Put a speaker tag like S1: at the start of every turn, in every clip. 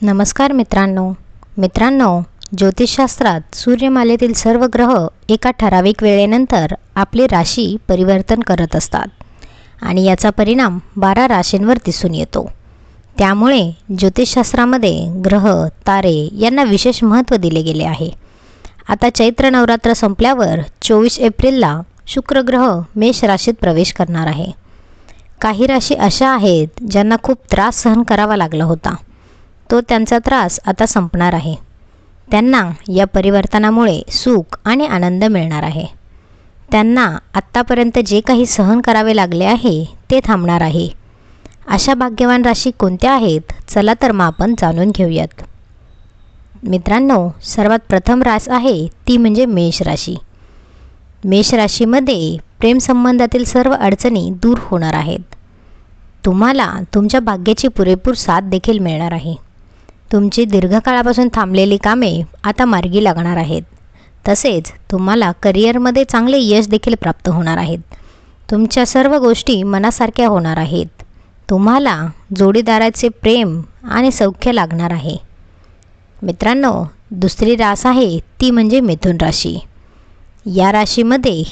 S1: नमस्कार मित्रांनो. मित्रांनो ज्योतिषशास्त्रात सूर्यमालेतील सर्व ग्रह एका ठराविक वेळेनंतर आपली राशी परिवर्तन करत असतात आणि याचा परिणाम बारा राशींवर दिसून येतो. त्यामुळे ज्योतिषशास्त्रामध्ये ग्रह तारे यांना विशेष महत्त्व दिले गेले आहे. आता चैत्र नवरात्र संपल्यावर चोवीस एप्रिलला शुक्रग्रह मेष राशीत प्रवेश करणार आहे. काही राशी अशा आहेत ज्यांना खूप त्रास सहन करावा लागला होता. तो त्यांचा त्रास आता संपणार आहे. त्यांना या परिवर्तनामुळे सुख आणि आनंद मिळणार आहे. त्यांना आत्तापर्यंत जे काही सहन करावे लागले आहे ते थांबणार आहे. अशा भाग्यवान राशी कोणत्या आहेत चला तर मग आपण जाणून घेऊयात. मित्रांनो सर्वात प्रथम रास आहे ती म्हणजे मेष राशी. मेष राशीमध्ये प्रेमसंबंधातील सर्व अडचणी दूर होणार आहेत. तुम्हाला तुमच्या भाग्याची पुरेपूर साथ देखील मिळणार आहे. तुमची दीर्घकाळापासून थांबलेली कामे आता मार्गी लागणार आहेत. तसेच तुम्हाला करिअरमध्ये चांगले यश देखील प्राप्त होणार आहेत. तुमच्या सर्व गोष्टी मनासारख्या होणार आहेत. तुम्हाला जोडीदाराचे प्रेम आणि सौख्य लागणार आहे. मित्रांनो दुसरी रास आहे ती म्हणजे मिथुन राशी. या राशीमध्ये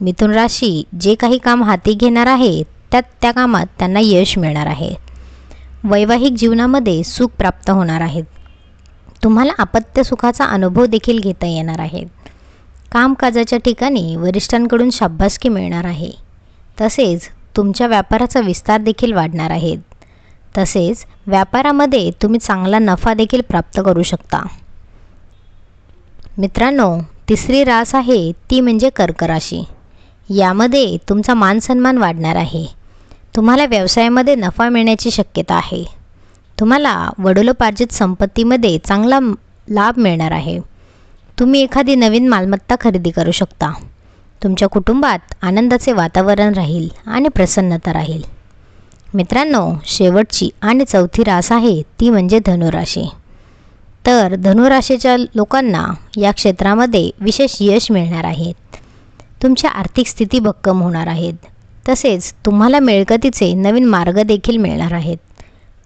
S1: मिथुन राशी जे काही काम हाती घेणार आहे त्यात त्या कामात त्यांना यश मिळणार आहे. वैवाहिक जीवनामध्ये सुख प्राप्त होणार आहेत. तुम्हाला अपत्य सुखाचा अनुभव देखील घेता येणार आहे. कामकाजाच्या ठिकाणी वरिष्ठांकडून शाब्बासकी मिळणार आहे. तसेच तुमच्या व्यापाराचा विस्तार देखील वाढणार आहेत तसेच व्यापारामध्ये तुम्ही चांगला नफा देखील प्राप्त करू शकता. मित्रांनो तिसरी रास आहे ती म्हणजे कर्क राशी यामध्ये तुमचा मानसन्मान वाढणार आहे. तुम्हाला व्यवसायामध्ये नफा मिळण्याची शक्यता आहे. तुम्हाला वडिलोपार्जित संपत्तीमध्ये चांगला लाभ मिळणार आहे. तुम्ही एखादी नवीन मालमत्ता खरेदी करू शकता. तुमच्या कुटुंबात आनंदाचे वातावरण राहील आणि प्रसन्नता राहील. मित्रांनो शेवटची आणि चौथी रास आहे ती म्हणजे धनुराशी. तर धनुराशीच्या लोकांना या क्षेत्रामध्ये विशेष यश मिळणार आहेत तुमची आर्थिक स्थिती भक्कम होणार आहेत तसेच तुम्हाला मिळकतीचे नवीन मार्ग देखील मिळणार आहेत.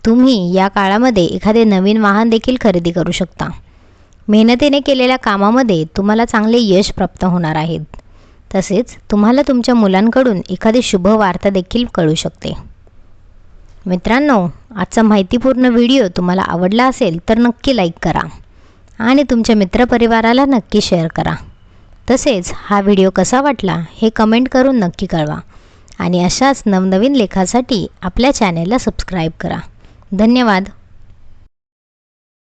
S1: तुम्ही या काळामध्ये एखादे नवीन वाहन देखील खरेदी करू शकता. मेहनतीने केलेल्या कामामध्ये तुम्हाला चांगले यश प्राप्त होणार आहेत तसेच तुम्हाला तुमच्या मुलांकडून एखादी शुभ वार्ता देखील कळू शकते. मित्रांनो आजचा माहितीपूर्ण व्हिडिओ तुम्हाला आवडला असेल तर नक्की लाईक करा आणि तुमच्या मित्रपरिवाराला नक्की शेअर करा. तसेच हा व्हिडिओ कसा वाटला हे कमेंट करून नक्की कळवा. आणि अशाच नवनवीन लेखासाठी आपल्या चॅनेलला सबस्क्राईब करा. धन्यवाद.